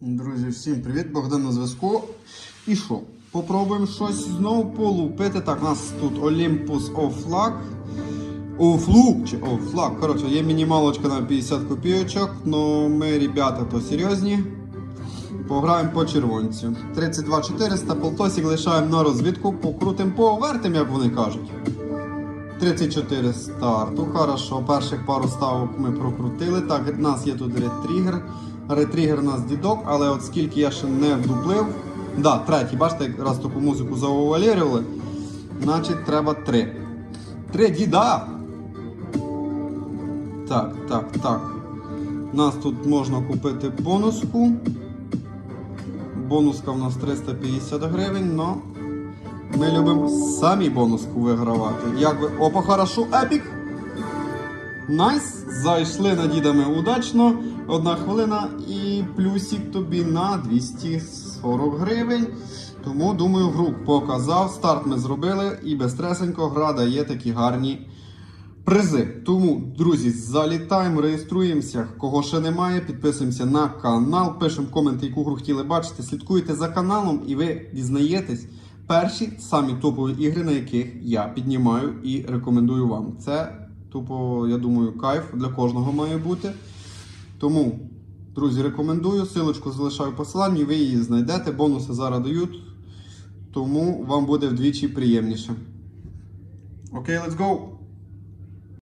Друзі, всім привіт, Богдан на зв'язку. І що? Попробуємо щось знову полупити. Так, у нас тут Olympus Oflag. Офлук чи Офлаг. Коротше, є мінімалочка на 50 копійочок, но ми, ребята, то серйозні. Пограємо по червонцю. 32 400, полтосик лишаємо на розвідку, покрутимо повертим, як вони кажуть. 34 старту. Хорошо, перших пару ставок ми прокрутили. Так, у нас є тут ретригер. Ретригер у нас дідок, але от скільки я ще не вдуплив. Да, третій, бачите, як раз таку музику заувалірували. Значить, треба три. Три діда! Так, так, так. У нас тут можна купити бонуску. Бонуска у нас 350 гривень, но ми любимо самі бонуску вигравати. Як ви. Опа, хорошо, епік! Найс! Зайшли надідами удачно. Одна хвилина і плюсик тобі на 240 гривень. Тому, думаю, гру показав. Старт ми зробили і безстресенько гра дає такі гарні призи. Тому, друзі, залітаємо, реєструємося. Кого ще немає, підписуємося на канал, пишемо коменти, яку гру хотіли бачити. Слідкуйте за каналом, і ви дізнаєтесь перші самі топові ігри, на яких я піднімаю і рекомендую вам. Це тупо, я думаю, кайф для кожного має бути. Тому, друзі, рекомендую. Силочку залишаю в посиланні, ви її знайдете. Бонуси зараз дають. Тому вам буде вдвічі приємніше. Окей, let's go!